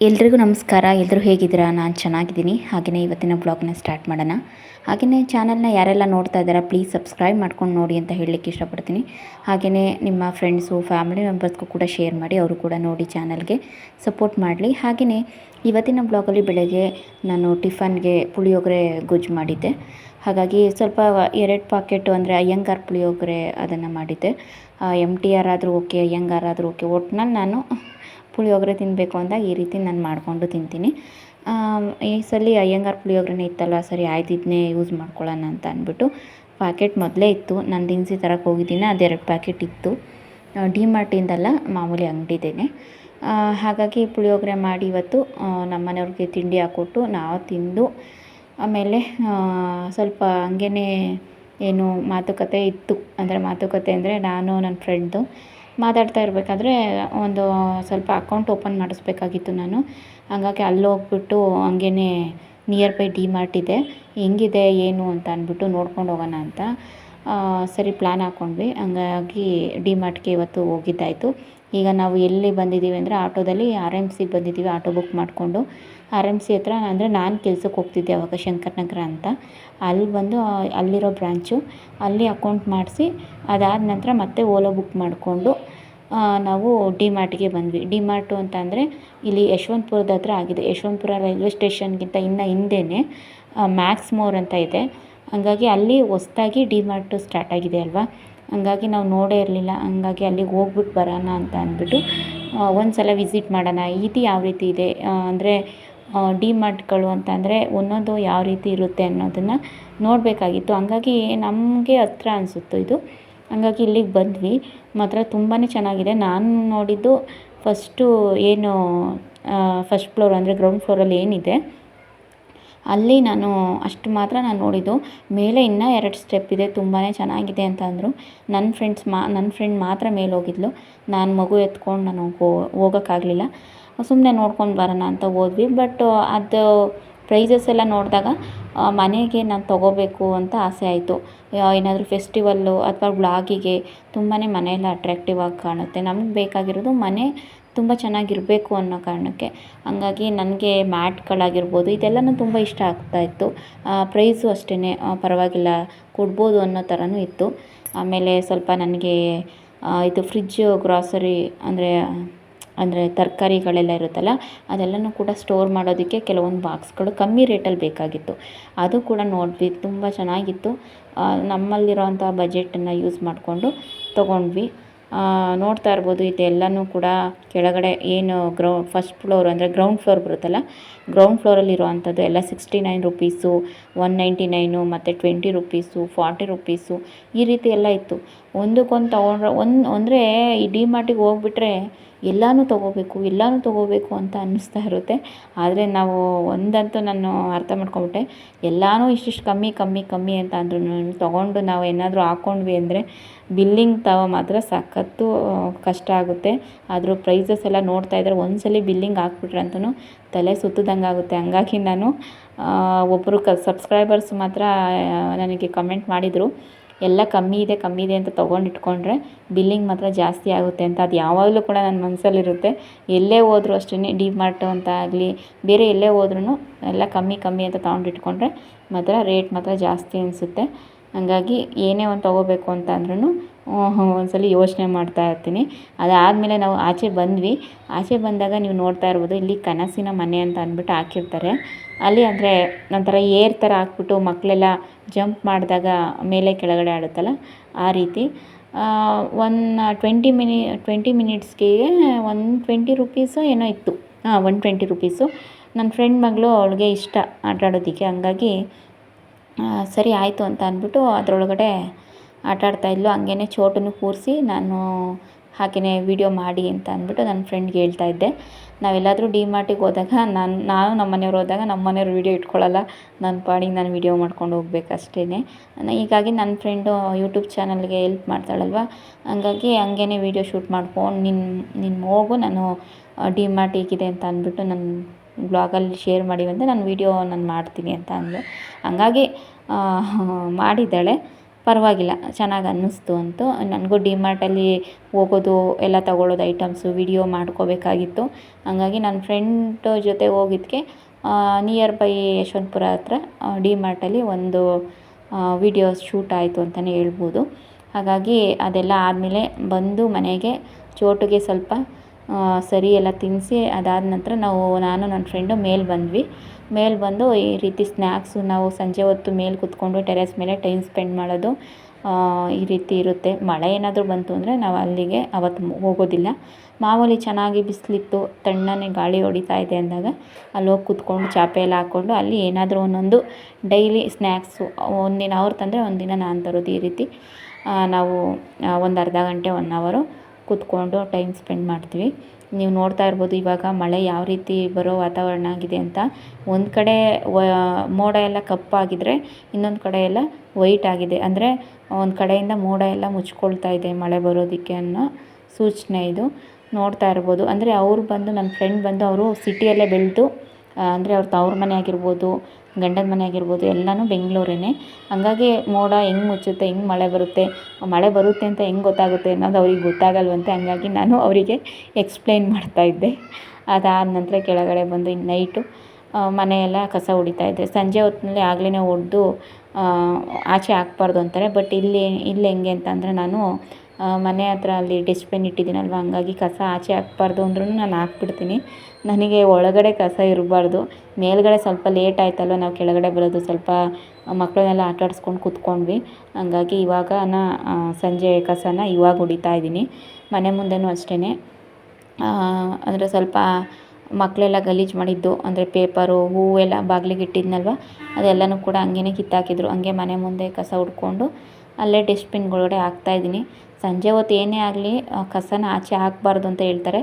ಎಲ್ರಿಗೂ ನಮಸ್ಕಾರ. ಎಲ್ಲರೂ ಹೇಗಿದ್ದೀರಾ? ನಾನು ಚೆನ್ನಾಗಿದ್ದೀನಿ. ಹಾಗೆಯೇ ಇವತ್ತಿನ ಬ್ಲಾಗ್ನ ಸ್ಟಾರ್ಟ್ ಮಾಡೋಣ. ಹಾಗೆಯೇ ಚಾನಲ್ನ ಯಾರೆಲ್ಲ ನೋಡ್ತಾ ಇದ್ದಾರಾ ಪ್ಲೀಸ್ ಸಬ್ಸ್ಕ್ರೈಬ್ ಮಾಡ್ಕೊಂಡು ನೋಡಿ ಅಂತ ಹೇಳಲಿಕ್ಕೆ ಇಷ್ಟಪಡ್ತೀನಿ. ಹಾಗೆಯೇ ನಿಮ್ಮ ಫ್ರೆಂಡ್ಸು ಫ್ಯಾಮಿಲಿ ಮೆಂಬರ್ಸ್ಗೂ ಕೂಡ ಶೇರ್ ಮಾಡಿ, ಅವರು ಕೂಡ ನೋಡಿ ಚಾನಲ್ಗೆ ಸಪೋರ್ಟ್ ಮಾಡಲಿ. ಹಾಗೆಯೇ ಇವತ್ತಿನ ಬ್ಲಾಗಲ್ಲಿ ಬೆಳಗ್ಗೆ ನಾನು ಟಿಫನ್ಗೆ ಪುಳಿಯೋಗರೆ ಗೊಜ್ಜು ಮಾಡಿದ್ದೆ. ಹಾಗಾಗಿ ಸ್ವಲ್ಪ ಎರಡು ಪಾಕೆಟು ಅಂದರೆ ಅಯ್ಯಂಗಾರ್ ಪುಳಿಯೋಗರೆ ಅದನ್ನು ಮಾಡಿದ್ದೆ. ಎಂ ಟಿ ಆರ್ ಆದರೂ ಓಕೆ ಅಯ್ಯಂಗಾರ್ ಆದರೂ ಓಕೆ ಒಟ್ನಲ್ಲಿ ನಾನು ಪುಳಿಯೋಗರೆ ತಿನ್ನಬೇಕು ಅಂದಾಗ ಈ ರೀತಿ ನಾನು ಮಾಡಿಕೊಂಡು ತಿಂತೀನಿ. ಈ ಸಲ ಅಯ್ಯಂಗಾರ್ ಪುಳಿಯೋಗರೆನೇ ಇತ್ತಲ್ಲ, ಸರಿ ಆಯ್ತು ಇದನ್ನೇ ಯೂಸ್ ಮಾಡ್ಕೊಳ್ಳೋಣ ಅಂತ ಅಂದ್ಬಿಟ್ಟು ಪ್ಯಾಕೆಟ್ ಮೊದಲೇ ಇತ್ತು. ನಾನು ದಿನಸಿ ತರಕ್ಕೆ ಹೋಗಿದ್ದೀನಿ ಅದೆರಡು ಪ್ಯಾಕೆಟ್ ಇತ್ತು. ಡಿ ಮಾರ್ಟಿಂದಲ್ಲ ಮಾಮೂಲಿ ಅಂಗಡಿದೇನೆ. ಹಾಗಾಗಿ ಪುಳಿಯೋಗರೆ ಮಾಡಿ ಇವತ್ತು ನಮ್ಮ ಮನೆಯವ್ರಿಗೆ ತಿಂಡಿ ಹಾಕ್ಕೊಟ್ಟು ನಾವು ತಿಂದು, ಆಮೇಲೆ ಸ್ವಲ್ಪ ಹಂಗೇ ಏನು ಮಾತುಕತೆ ಇತ್ತು. ಅಂದರೆ ಮಾತುಕತೆ ಅಂದರೆ ನಾನು, ನನ್ನ ಫ್ರೆಂಡ್ದು ಮಾತಾಡ್ತಾ ಇರಬೇಕಾದ್ರೆ ಒಂದು ಸ್ವಲ್ಪ ಅಕೌಂಟ್ ಓಪನ್ ಮಾಡಿಸ್ಬೇಕಾಗಿತ್ತು ನಾನು. ಹಾಗಾಗಿ ಅಲ್ಲಿ ಹೋಗ್ಬಿಟ್ಟು ಹಂಗೇ ನಿಯರ್ ಬೈ ಡಿ ಮಾರ್ಟ್ ಇದೆ. ಹೆಂಗಿದೆ, ಏನು ಅಂತ ಅಂದ್ಬಿಟ್ಟು ನೋಡ್ಕೊಂಡು ಹೋಗೋಣ ಅಂತ. ಸರಿ ಪ್ಲ್ಯಾನ್ ಹಾಕ್ಕೊಂಡ್ವಿ ಹಂಗಾಗಿ ಡಿ ಮಾರ್ಟ್ಗೆ ಇವತ್ತು ಹೋಗಿದ್ದಾಯಿತು. ಈಗ ನಾವು ಎಲ್ಲಿ ಬಂದಿದ್ದೀವಿ ಅಂದರೆ ಆಟೋದಲ್ಲಿ ಆರ್ ಎಂ ಸಿಗೆ ಬಂದಿದ್ದೀವಿ, ಆಟೋ ಬುಕ್ ಮಾಡಿಕೊಂಡು. ಆರ್ ಎಂ ಸಿ ಹತ್ರ ಅಂದರೆ ನಾನು ಕೆಲ್ಸಕ್ಕೆ ಹೋಗ್ತಿದ್ದೆ ಅವಾಗ ಶಂಕರನಗರ ಅಂತ. ಅಲ್ಲಿ ಬಂದು ಅಲ್ಲಿರೋ ಬ್ರಾಂಚು. ಅಲ್ಲಿ ಅಕೌಂಟ್ ಮಾಡಿಸಿ, ಅದಾದ ನಂತರ ಮತ್ತೆ ಓಲೋ ಬುಕ್ ಮಾಡಿಕೊಂಡು ನಾವು ಡಿ ಮಾರ್ಟ್ಗೆ ಬಂದ್ವಿ. ಡಿ ಮಾರ್ಟು ಅಂತ ಅಂದರೆ ಇಲ್ಲಿ ಯಶವಂತಪುರದ ಹತ್ರ ಆಗಿದೆ. ಯಶವಂತಪುರ ರೈಲ್ವೆ ಸ್ಟೇಷನ್ಗಿಂತ ಇನ್ನು ಹಿಂದೆಯೇ ಮ್ಯಾಕ್ಸ್ ಮೋರ್ ಅಂತ ಇದೆ. ಹಂಗಾಗಿ ಅಲ್ಲಿ ಹೊಸ್ದಾಗಿ ಡಿ ಮಾರ್ಟು ಸ್ಟಾರ್ಟ್ ಆಗಿದೆ ಅಲ್ವಾ? ಹಂಗಾಗಿ ನಾವು ನೋಡೇ ಇರಲಿಲ್ಲ. ಹಂಗಾಗಿ ಅಲ್ಲಿಗೆ ಹೋಗ್ಬಿಟ್ಟು ಬರೋಣ ಅಂತ ಅಂದ್ಬಿಟ್ಟು ಒಂದು ಸಲ ವಿಸಿಟ್ ಮಾಡೋಣ. ಇದು ಯಾವ ರೀತಿ ಇದೆ? ಅಂದರೆ ಡಿ ಮಾರ್ಟ್ಗಳು ಅಂತ ಅಂದರೆ ಒಂದೊಂದು ಯಾವ ರೀತಿ ಇರುತ್ತೆ ಅನ್ನೋದನ್ನು ನೋಡಬೇಕಾಗಿತ್ತು. ಹಂಗಾಗಿ ನಮಗೆ ಹತ್ರ ಅನಿಸುತ್ತೆ ಇದು. ಹಂಗಾಗಿ ಇಲ್ಲಿಗೆ ಬಂದ್ವಿ. ಮಾತ್ರ ತುಂಬಾ ಚೆನ್ನಾಗಿದೆ. ನಾನು ನೋಡಿದ್ದು ಫಸ್ಟು ಏನು ಫಸ್ಟ್ ಫ್ಲೋರ್ ಅಂದರೆ ಗ್ರೌಂಡ್ ಫ್ಲೋರಲ್ಲಿ ಏನಿದೆ, ಅಲ್ಲಿ ನಾನು ಅಷ್ಟು ಮಾತ್ರ ನಾನು ನೋಡಿದ್ದು. ಮೇಲೆ ಇನ್ನೂ ಎರಡು ಸ್ಟೆಪ್ ಇದೆ ತುಂಬಾ ಚೆನ್ನಾಗಿದೆ ಅಂತ ಅಂದರು. ನನ್ನ ಫ್ರೆಂಡ್ಸ್ ಮಾ ನನ್ನ ಫ್ರೆಂಡ್ ಮಾತ್ರ ಮೇಲೆ ಹೋಗಿದ್ಲು. ನಾನು ಮಗು ಎತ್ಕೊಂಡು ನಾನು ಹೋಗೋಕ್ಕಾಗಲಿಲ್ಲ. ಸುಮ್ಮನೆ ನೋಡ್ಕೊಂಡು ಬರೋಣ ಅಂತ ಹೋದ್ವಿ. ಬಟ್ ಅದು ಪ್ರೈಸಸ್ ಎಲ್ಲ ನೋಡಿದಾಗ ಮನೆಗೆ ನಾನು ತೊಗೋಬೇಕು ಅಂತ ಆಸೆ ಆಯಿತು. ಏನಾದರೂ ಫೆಸ್ಟಿವಲ್ಲು ಅಥವಾ ಬ್ಲಾಗಿಗೆ ತುಂಬಾ ಮನೆಯೆಲ್ಲ ಅಟ್ರ್ಯಾಕ್ಟಿವ್ ಆಗಿ ಕಾಣುತ್ತೆ. ನಮ್ಗೆ ಬೇಕಾಗಿರೋದು ಮನೆ ತುಂಬ ಚೆನ್ನಾಗಿರಬೇಕು ಅನ್ನೋ ಕಾರಣಕ್ಕೆ. ಹಾಗಾಗಿ ನನಗೆ ಮ್ಯಾಟ್ಗಳಾಗಿರ್ಬೋದು, ಇದೆಲ್ಲನೂ ತುಂಬ ಇಷ್ಟ ಆಗ್ತಾಯಿತ್ತು ಪ್ರೈಸು ಅಷ್ಟೇ ಪರವಾಗಿಲ್ಲ, ಕೊಡ್ಬೋದು ಅನ್ನೋ ಥರನೂ ಇತ್ತು. ಆಮೇಲೆ ಸ್ವಲ್ಪ ನನಗೆ ಇದು ಫ್ರಿಜ್ಜು ಗ್ರಾಸರಿ ಅಂದರೆ ಅಂದರೆ ತರಕಾರಿಗಳೆಲ್ಲ ಇರುತ್ತಲ್ಲ, ಅದೆಲ್ಲನೂ ಕೂಡ ಸ್ಟೋರ್ ಮಾಡೋದಕ್ಕೆ ಕೆಲವೊಂದು ಬಾಕ್ಸ್ಗಳು ಕಮ್ಮಿ ರೇಟಲ್ಲಿ ಬೇಕಾಗಿತ್ತು. ಅದು ಕೂಡ ನೋಡಿದ್ವಿ, ತುಂಬ ಚೆನ್ನಾಗಿತ್ತು. ನಮ್ಮಲ್ಲಿರೋಂಥ ಬಜೆಟನ್ನು ಯೂಸ್ ಮಾಡಿಕೊಂಡು ತೊಗೊಂಡ್ವಿ. ನೋಡ್ತಾ ಇರ್ಬೋದು, ಇದೆಲ್ಲನೂ ಕೂಡ ಕೆಳಗಡೆ ಏನು ಗ್ರೌ ಫಸ್ಟ್ ಫ್ಲೋರ್ ಅಂದರೆ ಗ್ರೌಂಡ್ ಫ್ಲೋರ್ ಬರುತ್ತಲ್ಲ ಗ್ರೌಂಡ್ ಫ್ಲೋರಲ್ಲಿ ಅಂಥದ್ದು ಎಲ್ಲ sixty nine rupees one ninety nine ಮತ್ತು ಟ್ವೆಂಟಿ ರುಪೀಸು ಫಾರ್ಟಿ ರುಪೀಸು ಈ ರೀತಿ ಎಲ್ಲ ಇತ್ತು. ಒಂದಕ್ಕೊಂದು ತೊಗೊಂಡ್ರೆ, ಒಂದು, ಅಂದರೆ ಈ ಡಿ ಮಾರ್ಟಿಗೆ ಹೋಗ್ಬಿಟ್ರೆ ಎಲ್ಲನೂ ತೊಗೋಬೇಕು ಎಲ್ಲನೂ ತೊಗೋಬೇಕು ಅಂತ ಅನ್ನಿಸ್ತಾ ಇರುತ್ತೆ. ಆದರೆ ನಾವು ಒಂದಂತೂ ನಾನು ಅರ್ಥ ಮಾಡ್ಕೊಂಬಿಟ್ಟೆ. ಎಲ್ಲನೂ ಇಷ್ಟಿಷ್ಟು ಕಮ್ಮಿ ಕಮ್ಮಿ ಕಮ್ಮಿ ಅಂತ ಅಂದ್ರೂ ತೊಗೊಂಡು ನಾವು ಏನಾದರೂ ಹಾಕ್ಕೊಂಡ್ವಿ ಅಂದರೆ ಬಿಲ್ಲಿಂಗ್ ತವ ಮಾತ್ರ ಸಖತ್ತು ಕಷ್ಟ ಆಗುತ್ತೆ. ಅದ್ರ ಪ್ರೈಸಸ್ ಎಲ್ಲ ನೋಡ್ತಾ ಇದ್ದರೆ ಒಂದ್ಸಲಿ ಬಿಲ್ಲಿಂಗ್ ಹಾಕ್ಬಿಟ್ರೆ ಅಂತೂ ತಲೆ ಸುತ್ತದಂಗೆ ಆಗುತ್ತೆ. ಹಂಗಾಗಿ ನಾನು ಒಬ್ಬರು ಸಬ್ಸ್ಕ್ರೈಬರ್ಸ್ ಮಾತ್ರ ನನಗೆ ಕಮೆಂಟ್ ಮಾಡಿದರು. ಎಲ್ಲ ಕಮ್ಮಿ ಇದೆ ಕಮ್ಮಿ ಇದೆ ಅಂತ ತೊಗೊಂಡು ಇಟ್ಕೊಂಡ್ರೆ ಬಿಲ್ಲಿಂಗ್ ಮಾತ್ರ ಜಾಸ್ತಿ ಆಗುತ್ತೆ ಅಂತ. ಅದು ಯಾವಾಗಲೂ ಕೂಡ ನನ್ನ ಮನಸ್ಸಲ್ಲಿರುತ್ತೆ ಎಲ್ಲೇ ಹೋದರೂ ಅಷ್ಟೇ ಡಿ ಮಾರ್ಟು ಅಂತ ಆಗಲಿ ಬೇರೆ ಎಲ್ಲೇ ಹೋದ್ರೂ ಎಲ್ಲ ಕಮ್ಮಿ ಕಮ್ಮಿ ಅಂತ ತೊಗೊಂಡು ಇಟ್ಕೊಂಡ್ರೆ ಮಾತ್ರ ರೇಟ್ ಮಾತ್ರ ಜಾಸ್ತಿ ಅನಿಸುತ್ತೆ. ಹಾಗಾಗಿ ಏನೇ ಒಂದು ತೊಗೋಬೇಕು ಅಂತ ಅಂದ್ರೂ ಒಂದ್ಸಲ ಯೋಚನೆ ಮಾಡ್ತಾ ಇರ್ತೀನಿ. ಅದಾದಮೇಲೆ ನಾವು ಆಚೆ ಬಂದ್ವಿ. ಆಚೆ ಬಂದಾಗ ನೀವು ನೋಡ್ತಾ ಇರ್ಬೋದು, ಇಲ್ಲಿ ಕನಸಿನ ಮನೆ ಅಂತ ಅಂದ್ಬಿಟ್ಟು ಹಾಕಿರ್ತಾರೆ. ಅಲ್ಲಿ ಅಂದರೆ ಒಂಥರ ಏರ್ ಥರ ಹಾಕ್ಬಿಟ್ಟು ಮಕ್ಕಳೆಲ್ಲ ಜಂಪ್ ಮಾಡಿದಾಗ ಮೇಲೆ ಕೆಳಗಡೆ ಆಡುತ್ತಲ್ಲ, ಆ ರೀತಿ. ಒನ್ ಟ್ವೆಂಟಿ ಮಿನಿ, ಟ್ವೆಂಟಿ ಮಿನಿಟ್ಸ್ಗೆ ಒನ್ ಟ್ವೆಂಟಿ ರುಪೀಸು ಏನೋ ಇತ್ತು. ಹಾಂ ಒನ್ ಟ್ವೆಂಟಿ ರುಪೀಸು. ನನ್ನ ಫ್ರೆಂಡ್ ಮಗಳು ಅವಳಿಗೆ ಇಷ್ಟ ಆಟ ಆಡೋದಕ್ಕೆ ಹಂಗಾಗಿ ಸರಿ ಆಯಿತು ಅಂತ ಅಂದ್ಬಿಟ್ಟು ಅದರೊಳಗಡೆ ಆಟ ಆಡ್ತಾಯಿದ್ಲು ಹಂಗೇ ಚೋಟನ್ನು ಕೂರಿಸಿ ನಾನು ಹಾಗೆಯೇ ವೀಡಿಯೋ ಮಾಡಿ ಅಂತ ಅಂದ್ಬಿಟ್ಟು ನನ್ನ ಫ್ರೆಂಡ್ಗೆ ಹೇಳ್ತಾ ಇದ್ದೆ. ನಾವೆಲ್ಲಾದರೂ ಡಿ ಮಾರ್ಟಿಗೆ ಹೋದಾಗ ನಾನು ನಾನು ನಮ್ಮ ಮನೆಯವ್ರು ಹೋದಾಗ ನಮ್ಮ ಮನೆಯವ್ರು ವೀಡಿಯೋ ಇಟ್ಕೊಳ್ಳಲ್ಲ. ನನ್ನ ಪಾಡಿಗೆ ನಾನು ವೀಡಿಯೋ ಮಾಡ್ಕೊಂಡು ಹೋಗ್ಬೇಕಷ್ಟೇ ಹೀಗಾಗಿ ನನ್ನ ಫ್ರೆಂಡು ಯೂಟ್ಯೂಬ್ ಚಾನಲ್ಗೆ ಎಲ್ಪ್ ಮಾಡ್ತಾಳಲ್ವ? ಹಂಗಾಗಿ ಹಂಗೇ ವೀಡಿಯೋ ಶೂಟ್ ಮಾಡ್ಕೊಂಡು ನಿನ್ನ ನಿನ್ನ ಹೋಗು ನಾನು ಡಿ ಮಾರ್ಟ್ ಹೀಗಿದೆ ಅಂತ ಅಂದ್ಬಿಟ್ಟು ನನ್ನ ಬ್ಲಾಗಲ್ಲಿ ಶೇರ್ ಮಾಡಿವಂತೆ ನಾನು ವೀಡಿಯೋ ನಾನು ಮಾಡ್ತೀನಿ ಅಂತ ಅಂದೆ ಹಂಗಾಗಿ ಮಾಡಿದ್ದಾಳೆ. ಪರವಾಗಿಲ್ಲ, ಚೆನ್ನಾಗಿ ಅನ್ನಿಸ್ತು ಅಂತು. ನನಗೂ ಡಿಮಾರ್ಟಲ್ಲಿ ಹೋಗೋದು, ಎಲ್ಲ ತಗೊಳ್ಳೋದು ಐಟಮ್ಸು, ವಿಡಿಯೋ ಮಾಡ್ಕೋಬೇಕಾಗಿತ್ತು. ಹಂಗಾಗಿ ನನ್ನ ಫ್ರೆಂಡ್ ಜೊತೆ ಹೋಗಿದ್ದಕ್ಕೆ ನಿಯರ್ ಬೈ ಯಶವಂತಪುರ ಹತ್ರ ಡಿ ಮಾರ್ಟಲ್ಲಿ ಒಂದು ವಿಡಿಯೋ ಶೂಟ್ ಆಯಿತು ಅಂತಲೇ ಹೇಳ್ಬೋದು. ಹಾಗಾಗಿ ಅದೆಲ್ಲ ಆದಮೇಲೆ ಬಂದು ಮನೆಗೆ ಚೋಟುಗೆ ಸ್ವಲ್ಪ ಸರಿ ಎಲ್ಲ ತಿನ್ನಿಸಿ ಅದಾದ ನಂತರ ನಾವು, ನಾನು ನನ್ನ ಫ್ರೆಂಡು ಮೇಲೆ ಬಂದ್ವಿ. ಮೇಲೆ ಬಂದು ಈ ರೀತಿ ಸ್ನ್ಯಾಕ್ಸು ನಾವು ಸಂಜೆ ಹೊತ್ತು ಮೇಲೆ ಕೂತ್ಕೊಂಡು ಟೆರೆಸ್ ಮೇಲೆ ಟೈಮ್ ಸ್ಪೆಂಡ್ ಮಾಡೋದು ಈ ರೀತಿ ಇರುತ್ತೆ. ಮಳೆ ಏನಾದರೂ ಬಂತು ಅಂದರೆ ನಾವು ಅಲ್ಲಿಗೆ ಅವತ್ತು ಹೋಗೋದಿಲ್ಲ. ಮಾಮೂಲಿ ಚೆನ್ನಾಗಿ ಬಿಸಿಲಿತ್ತು ತಣ್ಣನೆ ಗಾಳಿ ಹೊಡಿತಾ ಇದೆ ಅಂದಾಗ ಅಲ್ಲಿ ಹೋಗಿ ಕೂತ್ಕೊಂಡು ಚಾಪೆ ಎಲ್ಲ ಹಾಕ್ಕೊಂಡು ಅಲ್ಲಿ ಏನಾದರೂ ಒಂದೊಂದು ಡೈಲಿ ಸ್ನ್ಯಾಕ್ಸು ಒಂದಿನ ಅವ್ರು ತಂದರೆ ಒಂದಿನ ನಾನು ತರೋದು ಈ ರೀತಿ. ನಾವು ಒಂದು ಅರ್ಧ ಗಂಟೆ, ಒನ್ ಅವರು ಕೂತ್ಕೊಂಡು ಟೈಮ್ ಸ್ಪೆಂಡ್ ಮಾಡ್ತೀವಿ. ನೀವು ನೋಡ್ತಾ ಇರ್ಬೋದು ಇವಾಗ ಮಳೆ ಯಾವ ರೀತಿ ಬರೋ ವಾತಾವರಣ ಆಗಿದೆ ಅಂತ. ಒಂದು ಕಡೆ ಮೋಡ ಎಲ್ಲ ಕಪ್ಪಾಗಿದ್ದರೆ ಇನ್ನೊಂದು ಕಡೆ ಎಲ್ಲ ವೈಟ್ ಆಗಿದೆ. ಅಂದರೆ ಒಂದು ಕಡೆಯಿಂದ ಮೋಡ ಎಲ್ಲ ಮುಚ್ಕೊಳ್ತಾ ಇದೆ ಮಳೆ ಬರೋದಕ್ಕೆ ಅನ್ನೋ ಸೂಚನೆ ಇದು. ನೋಡ್ತಾ ಇರ್ಬೋದು. ಅಂದರೆ ಅವ್ರು ಬಂದು ನನ್ನ ಫ್ರೆಂಡ್ ಬಂದು, ಅವರು ಸಿಟಿಯಲ್ಲೇ ಬೆಳೆದು ಅಂದರೆ ಅವ್ರ ತವ್ರ ಮನೆ ಆಗಿರ್ಬೋದು ಗಂಡನ ಮನೆ ಆಗಿರ್ಬೋದು ಎಲ್ಲನೂ ಬೆಂಗಳೂರೇ ಹಂಗಾಗಿ ಮೋಡ ಹೆಂಗೆ ಮುಚ್ಚುತ್ತೆ, ಹೆಂಗೆ ಮಳೆ ಬರುತ್ತೆ ಮಳೆ ಬರುತ್ತೆ ಅಂತ ಹೆಂಗೆ ಗೊತ್ತಾಗುತ್ತೆ ಅನ್ನೋದು ಅವ್ರಿಗೆ ಗೊತ್ತಾಗಲ್ವಂತೆ. ಹಂಗಾಗಿ ನಾನು ಅವರಿಗೆ ಎಕ್ಸ್ಪ್ಲೈನ್ ಮಾಡ್ತಾಯಿದ್ದೆ ಅದಾದ ನಂತರ ಕೆಳಗಡೆ ಬಂದು ನೈಟು ಮನೆಯೆಲ್ಲ ಕಸ ಹೊಡಿತಾ ಇದ್ದೆ. ಸಂಜೆ ಹೊತ್ತಿನಲ್ಲಿ ಆಗಲೇ ಹೊಡೆದು ಆಚೆ ಹಾಕ್ಬಾರ್ದು ಅಂತಾರೆ. ಬಟ್ ಇಲ್ಲಿ ಇಲ್ಲಿ ಹೆಂಗೆ ಅಂತಂದರೆ ನಾನು ಮನೆ ಹತ್ರ ಅಲ್ಲಿ ಡಸ್ಟ್ಬಿನ್ ಇಟ್ಟಿದ್ದೀನಲ್ವ, ಹಂಗಾಗಿ ಕಸ ಆಚೆ ಹಾಕ್ಬಾರ್ದು ಅಂದ್ರೂ ನಾನು ಹಾಕ್ಬಿಡ್ತೀನಿ. ನನಗೆ ಒಳಗಡೆ ಕಸ ಇರಬಾರ್ದು. ಮೇಲ್ಗಡೆ ಸ್ವಲ್ಪ ಲೇಟ್ ಆಯಿತಲ್ವ, ನಾವು ಕೆಳಗಡೆ ಬರೋದು ಸ್ವಲ್ಪ ಮಕ್ಕಳನ್ನೆಲ್ಲ ಆಟ ಆಡಿಸ್ಕೊಂಡು ಕೂತ್ಕೊಂಡ್ವಿ. ಹಾಗಾಗಿ ಇವಾಗ ನಾನು ಸಂಜೆ ಕಸನ ಇವಾಗ ಹೊಡಿತಾ ಇದ್ದೀನಿ. ಮನೆ ಮುಂದೆಯೂ ಅಷ್ಟೇ ಅಂದರೆ ಸ್ವಲ್ಪ ಮಕ್ಕಳೆಲ್ಲ ಗಲೀಜು ಮಾಡಿದ್ದು, ಅಂದರೆ ಪೇಪರು ಎಲ್ಲ ಬಾಗಿಲಿಗೆ ಇಟ್ಟಿದ್ನಲ್ವ, ಅದೆಲ್ಲನೂ ಕೂಡ ಹಂಗೇ ಕಿತ್ತಾಕಿದ್ರು. ಹಂಗೆ ಮನೆ ಮುಂದೆ ಕಸ ಹುಡ್ಕೊಂಡು ಅಲ್ಲೇ ಡಸ್ಟ್ಬಿನ್ಗಳೊಡೆ ಹಾಕ್ತಾಯಿದ್ದೀನಿ ಸಂಜೆ ಹೊತ್ತು ಏನೇ ಆಗಲಿ ಕಸನ ಆಚೆ ಹಾಕಬಾರ್ದು ಅಂತ ಹೇಳ್ತಾರೆ.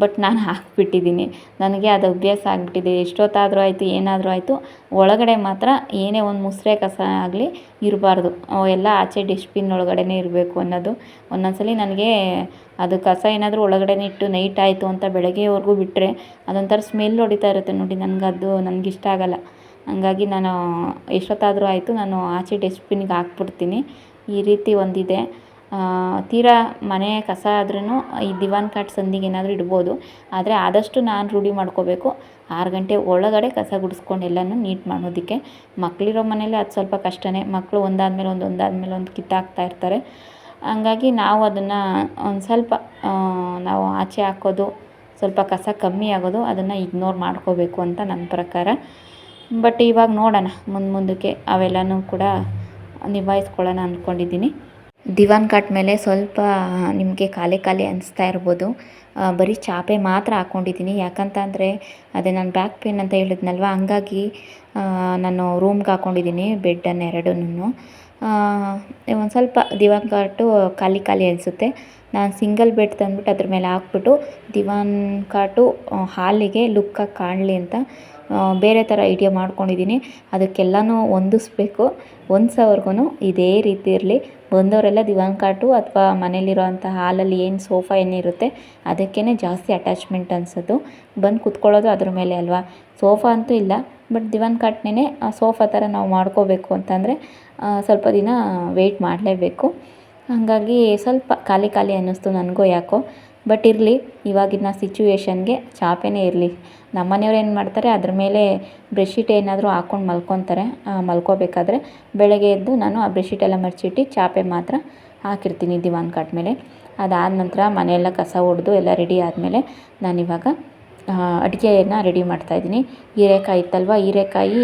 ಬಟ್ ನಾನು ಹಾಕ್ಬಿಟ್ಟಿದ್ದೀನಿ. ನನಗೆ ಅದು ಅಭ್ಯಾಸ ಆಗಿಬಿಟ್ಟಿದೆ. ಎಷ್ಟೊತ್ತಾದರೂ ಆಯಿತು, ಏನಾದರೂ ಆಯಿತು, ಒಳಗಡೆ ಮಾತ್ರ ಏನೇ ಒಂದು ಮುಸ್ರೆ ಕಸ ಆಗಲಿ ಇರಬಾರ್ದು. ಎಲ್ಲ ಆಚೆ ಡಸ್ಟ್ಬಿನ್ ಒಳಗಡೆ ಇರಬೇಕು ಅನ್ನೋದು. ಒಂದೊಂದ್ಸಲಿ ಸಲ ನನಗೆ ಅದು ಕಸ ಏನಾದರೂ ಒಳಗಡೆನೇ ಇಟ್ಟು ನೈಟ್ ಆಯಿತು ಅಂತ ಬೆಳಗ್ಗೆವರೆಗೂ ಬಿಟ್ಟರೆ ಅದೊಂಥರ ಸ್ಮೆಲ್ ಹೊಡಿತಾ ಇರುತ್ತೆ ನೋಡಿ. ನನಗದು ನನಗಿಷ್ಟ ಆಗಲ್ಲ. ಹಂಗಾಗಿ ನಾನು ಎಷ್ಟೊತ್ತಾದರೂ ಆಯಿತು, ನಾನು ಆಚೆ ಡಸ್ಟ್ಬಿನ್ನಿಗೆ ಹಾಕ್ಬಿಡ್ತೀನಿ. ಈ ರೀತಿ ಒಂದಿದೆ. ತೀರಾ ಮನೆ, ಕಸ ಆದ್ರೂ ಈ ದಿವಾನ್ ಕಾಟ್ ಸಂದಿಗೆ ಏನಾದರೂ ಇಡ್ಬೋದು. ಆದರೆ ಆದಷ್ಟು ನಾನು ರೂಢಿ ಮಾಡ್ಕೋಬೇಕು. ಆರು ಗಂಟೆ ಒಳಗಡೆ ಕಸ ಗುಡಿಸ್ಕೊಂಡು ಎಲ್ಲನೂ ನೀಟ್ ಮಾಡೋದಕ್ಕೆ ಮಕ್ಕಳಿರೋ ಮನೇಲಿ ಅದು ಸ್ವಲ್ಪ ಕಷ್ಟನೇ. ಮಕ್ಕಳು ಒಂದಾದ್ಮೇಲೆ ಒಂದು ಒಂದಾದ್ಮೇಲೆ ಒಂದು ಕಿತ್ತಾಕ್ತಾ ಇರ್ತಾರೆ. ಹಂಗಾಗಿ ನಾವು ಅದನ್ನು ಒಂದು ಸ್ವಲ್ಪ ನಾವು ಆಚೆ ಹಾಕೋದು, ಸ್ವಲ್ಪ ಕಸ ಕಮ್ಮಿ ಆಗೋದು, ಅದನ್ನು ಇಗ್ನೋರ್ ಮಾಡ್ಕೋಬೇಕು ಅಂತ ನನ್ನ ಪ್ರಕಾರ. ಬಟ್ ಇವಾಗ ನೋಡೋಣ. ಮುಂದೆ, ಮುಂದಕ್ಕೆ ಅವೆಲ್ಲನೂ ಕೂಡ ನಿಭಾಯಿಸ್ಕೊಳ್ಳೋಣ ಅಂದ್ಕೊಂಡಿದ್ದೀನಿ ದಿವಾನ್ ಕಾಟ್ ಮೇಲೆ ಸ್ವಲ್ಪ ನಿಮಗೆ ಖಾಲಿ ಖಾಲಿ ಅನಿಸ್ತಾ ಇರ್ಬೋದು. ಬರೀ ಚಾಪೆ ಮಾತ್ರ ಹಾಕ್ಕೊಂಡಿದ್ದೀನಿ ಯಾಕಂತಂದರೆ, ಅದೇ ನಾನು ಬ್ಯಾಕ್ ಪೇನ್ ಅಂತ ಹೇಳಿದ್ನಲ್ವ? ಹಂಗಾಗಿ ನಾನು ರೂಮ್ಗೆ ಹಾಕ್ಕೊಂಡಿದ್ದೀನಿ ಬೆಡ್ಡನ್ನು ಎರಡನ್ನೂ ಒಂದು ಸ್ವಲ್ಪ ದಿವಾನ್ ಕಾಟು ಖಾಲಿ ಖಾಲಿ ಅನಿಸುತ್ತೆ. ನಾನು ಸಿಂಗಲ್ ಬೆಡ್ ತಂದ್ಬಿಟ್ಟು ಅದ್ರ ಮೇಲೆ ಹಾಕ್ಬಿಟ್ಟು ದಿವಾನ್ ಕಾಟು ಹಾಲಿಗೆ ಲುಕ್ಕಾಗಿ ಕಾಣಲಿ ಅಂತ ಬೇರೆ ಥರ ಐಡಿಯಾ ಮಾಡ್ಕೊಂಡಿದ್ದೀನಿ. ಅದಕ್ಕೆಲ್ಲನೂ ಹೊಂದಿಸ್ಬೇಕು ಹೊಂದ್ಸೋವರ್ಗು ಇದೇ ರೀತಿ ಇರಲಿ. ಬಂದವರೆಲ್ಲ ದಿವಾನ್ ಕಾಟು ಅಥವಾ ಮನೇಲಿರೋವಂಥ ಹಾಲಲ್ಲಿ ಏನು ಸೋಫಾ ಏನಿರುತ್ತೆ ಅದಕ್ಕೇ ಜಾಸ್ತಿ ಅಟ್ಯಾಚ್ಮೆಂಟ್ ಅನ್ಸೋದು. ಬಂದು ಕುತ್ಕೊಳ್ಳೋದು ಅದ್ರ ಮೇಲೆ ಅಲ್ವಾ? ಸೋಫಾ ಅಂತೂ ಇಲ್ಲ, ಬಟ್ ದಿವಾನ್ ಕಾಟ್ನೇ ಸೋಫಾ ಥರ ನಾವು ಮಾಡ್ಕೋಬೇಕು ಅಂತಂದರೆ ಸ್ವಲ್ಪ ದಿನ ವೆಯ್ಟ್ ಮಾಡಲೇಬೇಕು. ಹಾಗಾಗಿ ಸ್ವಲ್ಪ ಖಾಲಿ ಖಾಲಿ ಅನ್ನಿಸ್ತು ನನಗೂ ಯಾಕೋ. ಬಟ್ ಇರಲಿ ಇವಾಗಿನ ಸಿಚುವೇಶನ್ಗೆ ಚಾಪೆನೇ ಇರಲಿ. ನಮ್ಮ ಮನೆಯವ್ರು ಏನು ಮಾಡ್ತಾರೆ, ಅದ್ರ ಮೇಲೆ ಬೆಡ್ಶೀಟ್ ಏನಾದರೂ ಹಾಕ್ಕೊಂಡು ಮಲ್ಕೊತಾರೆ ಮಲ್ಕೋಬೇಕಾದ್ರೆ ಬೆಳಗ್ಗೆ ಎದ್ದು ನಾನು ಆ ಬ್ರೆಡ್ಶೀಟ್ ಎಲ್ಲ ಮಡಚಿಟ್ಟು ಚಾಪೆ ಮಾತ್ರ ಹಾಕಿರ್ತೀನಿ ದಿವಾನ್ ಕಾಟ್ ಮೇಲೆ. ಅದಾದ ನಂತರ ಮನೆಯೆಲ್ಲ ಕಸ ಹೊಡೆದು ಎಲ್ಲ ರೆಡಿ ಆದಮೇಲೆ ನಾನಿವಾಗ ಅಡುಗೆಯನ್ನು ರೆಡಿ ಮಾಡ್ತಾಯಿದ್ದೀನಿ ಹೀರೆಕಾಯಿ ಇತ್ತಲ್ವ, ಹೀರೆಕಾಯಿ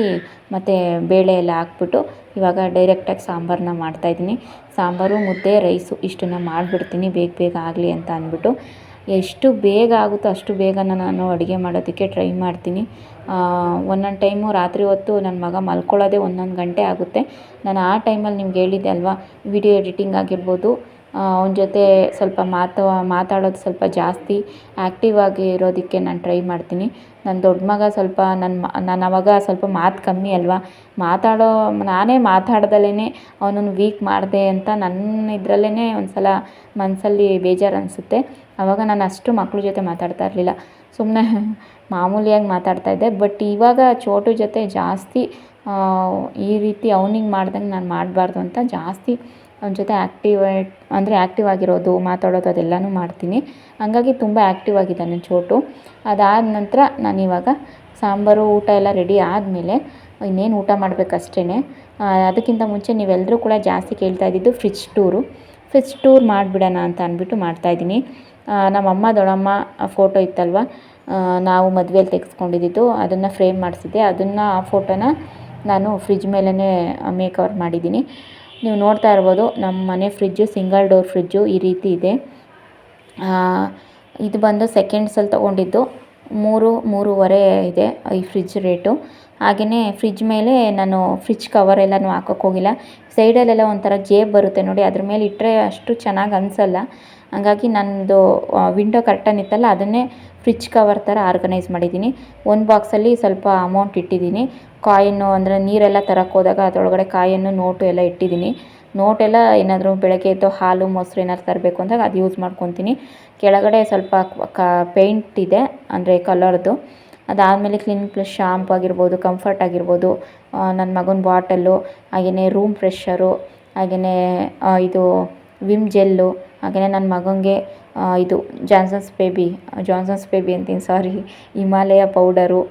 ಮತ್ತು ಬೇಳೆ ಎಲ್ಲ ಹಾಕ್ಬಿಟ್ಟು ಇವಾಗ ಡೈರೆಕ್ಟಾಗಿ ಸಾಂಬಾರನ್ನ ಮಾಡ್ತಾಯಿದ್ದೀನಿ ಸಾಂಬಾರು, ಮುದ್ದೆ, ರೈಸು ಇಷ್ಟನ್ನು ಮಾಡಿಬಿಡ್ತೀನಿ, ಬೇಗ ಬೇಗ ಆಗಲಿ ಅಂತ ಅಂದ್ಬಿಟ್ಟು. ಎಷ್ಟು ಬೇಗ ಆಗುತ್ತೋ ಅಷ್ಟು ಬೇಗನ ನಾನು ಅಡುಗೆ ಮಾಡೋದಕ್ಕೆ ಟ್ರೈ ಮಾಡ್ತೀನಿ. ಒಂದೊಂದು ಟೈಮು ರಾತ್ರಿ ಹೊತ್ತು ನನ್ನ ಮಗ ಮಲ್ಕೊಳ್ಳೋದೇ ಒಂದೊಂದು ಗಂಟೆ ಆಗುತ್ತೆ. ನಾನು ಆ ಟೈಮಲ್ಲಿ ನಿಮ್ಗೆ ಹೇಳಿದ್ದೆ ಅಲ್ವಾ, ವಿಡಿಯೋ ಎಡಿಟಿಂಗ್ ಆಗಿರ್ಬೋದು. ಅವನ ಜೊತೆ ಸ್ವಲ್ಪ ಮಾತು ಮಾತಾಡೋದು ಸ್ವಲ್ಪ ಜಾಸ್ತಿ ಆ್ಯಕ್ಟಿವ್ ಆಗಿ ಇರೋದಕ್ಕೆ ನಾನು ಟ್ರೈ ಮಾಡ್ತೀನಿ. ನನ್ನ ದೊಡ್ಡ ಮಗ ಸ್ವಲ್ಪ ನನ್ನ ನಾನು ಅವಾಗ ಸ್ವಲ್ಪ ಮಾತು ಕಮ್ಮಿ ಅಲ್ವಾ? ಮಾತಾಡೋ, ನಾನೇ ಮಾತಾಡ್ದಲೇ ಅವನನ್ನು ವೀಕ್ ಮಾಡಿದೆ ಅಂತ ನನ್ನ ಇದರಲ್ಲೇ ಒಂದು ಸಲ ಮನಸ್ಸಲ್ಲಿ ಬೇಜಾರು ಅನಿಸುತ್ತೆ. ಆವಾಗ ನಾನು ಅಷ್ಟು ಮಕ್ಕಳ ಜೊತೆ ಮಾತಾಡ್ತಾ ಇರಲಿಲ್ಲ. ಸುಮ್ಮನೆ ಮಾಮೂಲಿಯಾಗಿ ಮಾತಾಡ್ತಾ ಇದ್ದೆ. ಬಟ್ ಇವಾಗ ಚೋಟು ಜೊತೆ ಜಾಸ್ತಿ ಈ ರೀತಿ ಅವ್ನಿಗೆ ಮಾಡ್ದಂಗೆ ನಾನು ಮಾಡಬಾರ್ದು ಅಂತ ಜಾಸ್ತಿ ಅವನ ಜೊತೆ ಆ್ಯಕ್ಟಿವೇಟ್ ಅಂದರೆ ಆ್ಯಕ್ಟಿವ್ ಆಗಿರೋದು, ಮಾತಾಡೋದು ಅದೆಲ್ಲನೂ ಮಾಡ್ತೀನಿ. ಹಂಗಾಗಿ ತುಂಬ ಆ್ಯಕ್ಟಿವ್ ಆಗಿದ್ದಾನೆ ಚೋಟು. ಅದಾದ ನಂತರ ನಾನಿವಾಗ ಸಾಂಬಾರು, ಊಟ ಎಲ್ಲ ರೆಡಿ ಆದಮೇಲೆ ಇನ್ನೇನು ಊಟ ಮಾಡಬೇಕಷ್ಟೇ ಅದಕ್ಕಿಂತ ಮುಂಚೆ ನೀವೆಲ್ಲರೂ ಕೂಡ ಜಾಸ್ತಿ ಕೇಳ್ತಾ ಇದ್ದಿದ್ದು ಫ್ರಿಜ್ ಟೂರು ಫ್ರಿಜ್ ಟೂರ್ ಮಾಡಿಬಿಡೋಣ ಅಂತ ಅಂದ್ಬಿಟ್ಟು ಮಾಡ್ತಾಯಿದ್ದೀನಿ ನಮ್ಮಮ್ಮ, ದೊಡ್ಡಮ್ಮ ಫೋಟೋ ಇತ್ತಲ್ವ? ನಾವು ಮದುವೆಯಲ್ಲಿ ತೆಗೆಸ್ಕೊಂಡಿದ್ದು ಅದನ್ನು ಫ್ರೇಮ್ ಮಾಡಿಸಿದ್ದೆ. ಅದನ್ನು ಆ ಫೋಟೋನ ನಾನು ಫ್ರಿಜ್ ಮೇಲೇ ಮೇಕವರ್ ಮಾಡಿದ್ದೀನಿ. ನೀವು ನೋಡ್ತಾ ಇರ್ಬೋದು, ನಮ್ಮ ಮನೆ ಫ್ರಿಜ್ಜು ಸಿಂಗಲ್ ಡೋರ್ ಫ್ರಿಜ್ಜು ಈ ರೀತಿ ಇದೆ. ಇದು ಬಂದು ಸೆಕೆಂಡ್ಸಲ್ಲಿ ತೊಗೊಂಡಿದ್ದು. ಮೂರು, ಮೂರುವರೆ ಇದೆ ಈ ಫ್ರಿಜ್ ರೇಟು ಹಾಗೆಯೇ ಫ್ರಿಜ್ ಮೇಲೆ ನಾನು ಫ್ರಿಜ್ ಕವರ್ ಎಲ್ಲನೂ ಹಾಕೋಕ್ಕೆ ಹೋಗಿಲ್ಲ. ಸೈಡಲ್ಲೆಲ್ಲ ಒಂಥರ ಜೇಬ್ ಬರುತ್ತೆ ನೋಡಿ, ಅದ್ರ ಮೇಲೆ ಇಟ್ಟರೆ ಅಷ್ಟು ಚೆನ್ನಾಗಿ ಅನಿಸಲ್ಲ. ಹಾಗಾಗಿ ನನ್ನದು ವಿಂಡೋ ಕರ್ಟನ್ ಇತ್ತಲ್ಲ ಅದನ್ನೇ ಫ್ರಿಜ್ ಕವರ್ ಥರ ಆರ್ಗನೈಸ್ ಮಾಡಿದ್ದೀನಿ. ಒಂದು ಬಾಕ್ಸಲ್ಲಿ ಸ್ವಲ್ಪ ಅಮೌಂಟ್ ಇಟ್ಟಿದ್ದೀನಿ. ಕಾಯಿನು ಅಂದರೆ ನೀರೆಲ್ಲ ತರಕ್ಕೆ ಹೋದಾಗ ಅದರೊಳಗಡೆ ಕಾಯನ್ನು ನೋಟು ಎಲ್ಲ ಇಟ್ಟಿದ್ದೀನಿ. ನೋಟೆಲ್ಲ ಏನಾದರೂ ಬೆಳಗ್ಗೆ ಎದ್ದು ಹಾಲು, ಮೊಸರು ಏನಾದ್ರು ತರಬೇಕು ಅಂದಾಗ ಅದು ಯೂಸ್ ಮಾಡ್ಕೊತೀನಿ. ಕೆಳಗಡೆ ಸ್ವಲ್ಪ ಕ ಪೇಂಟ್ ಇದೆ, ಅಂದರೆ ಕಲರ್ದು ಅದಾದಮೇಲೆ ಕ್ಲೀನ್ ಪ್ಲಸ್ ಶಾಂಪ್ ಆಗಿರ್ಬೋದು ಕಂಫರ್ಟ್ ಆಗಿರ್ಬೋದು ನನ್ನ ಮಗನ ಬಾಟಲ್ಲು ಹಾಗೆಯೇ ರೂಮ್ ಫ್ರೆಷರು ಹಾಗೆಯೇ ಇದು ವಿಮ್ ಜೆಲ್ಲು ಹಾಗೆಯೇ ನನ್ನ ಮಗನಿಗೆ ಇದು ಜಾನ್ಸನ್ಸ್ ಬೇಬಿ ಜಾನ್ಸನ್ಸ್ ಬೇಬಿ ಅಂತೀನಿ ಸಾರಿ ಹಿಮಾಲಯ ಪೌಡರು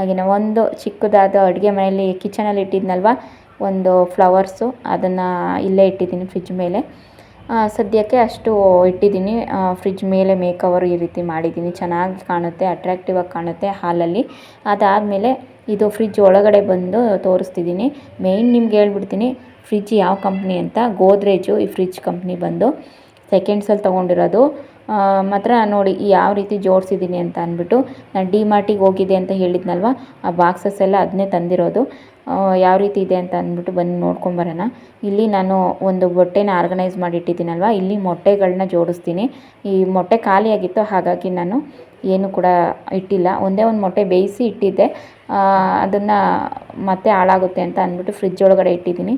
ಹಾಗೆಯೇ ಒಂದು ಚಿಕ್ಕದಾದ ಅಡುಗೆ ಮನೆಯಲ್ಲಿ ಕಿಚನಲ್ಲಿ ಇಟ್ಟಿದ್ನಲ್ವ? ಒಂದು ಫ್ಲವರ್ಸು ಅದನ್ನು ಇಲ್ಲೇ ಇಟ್ಟಿದ್ದೀನಿ ಫ್ರಿಜ್ ಮೇಲೆ. ಸದ್ಯಕ್ಕೆ ಅಷ್ಟು ಇಟ್ಟಿದ್ದೀನಿ. ಫ್ರಿಜ್ ಮೇಲೆ ಮೇಕವರು ಈ ರೀತಿ ಮಾಡಿದ್ದೀನಿ. ಚೆನ್ನಾಗಿ ಕಾಣುತ್ತೆ ಅಟ್ರ್ಯಾಕ್ಟಿವ್ ಆಗಿ ಕಾಣುತ್ತೆ ಹಾಲಲ್ಲಿ. ಅದಾದಮೇಲೆ ಇದು ಫ್ರಿಜ್ ಒಳಗಡೆ ಬಂದು ತೋರಿಸ್ತಿದ್ದೀನಿ. ಮೇಯ್ನ್ ನಿಮ್ಗೆ ಹೇಳ್ಬಿಡ್ತೀನಿ, ಫ್ರಿಜ್ ಯಾವ ಕಂಪ್ನಿ ಅಂತ ಗೋದ್ರೇಜು ಈ ಫ್ರಿಜ್ ಕಂಪ್ನಿ ಬಂದು. ಸೆಕೆಂಡ್ಸಲ್ಲಿ ತೊಗೊಂಡಿರೋದು ಮಾತ್ರ ನೋಡಿ ಯಾವ ರೀತಿ ಜೋಡಿಸಿದ್ದೀನಿ ಅಂತ ಅಂದ್ಬಿಟ್ಟು ನಾನು ಡಿ ಮಾರ್ಟಿಗೆ ಹೋಗಿದೆ ಅಂತ ಹೇಳಿದ್ನಲ್ವ? ಆ ಬಾಕ್ಸಸ್ ಎಲ್ಲ ಅದನ್ನೇ ತಂದಿರೋದು. ಯಾವ ರೀತಿ ಇದೆ ಅಂತ ಅಂದ್ಬಿಟ್ಟು ಬಂದು ನೋಡ್ಕೊಂಬರೋಣ ಇಲ್ಲಿ ನಾನು ಒಂದು ಬೊಟ್ಟೆನ ಆರ್ಗನೈಸ್ ಮಾಡಿ ಇಟ್ಟಿದ್ದೀನಲ್ವ ಇಲ್ಲಿ ಮೊಟ್ಟೆಗಳನ್ನ ಜೋಡಿಸ್ತೀನಿ. ಈ ಮೊಟ್ಟೆ ಖಾಲಿಯಾಗಿತ್ತು, ಹಾಗಾಗಿ ನಾನು ಏನು ಕೂಡ ಇಟ್ಟಿಲ್ಲ. ಒಂದೇ ಒಂದು ಮೊಟ್ಟೆ ಬೇಯಿಸಿ ಇಟ್ಟಿದ್ದೆ. ಅದನ್ನು ಮತ್ತೆ ಹಾಳಾಗುತ್ತೆ ಅಂತ ಅಂದ್ಬಿಟ್ಟು ಫ್ರಿಜ್ ಒಳಗಡೆ ಇಟ್ಟಿದ್ದೀನಿ.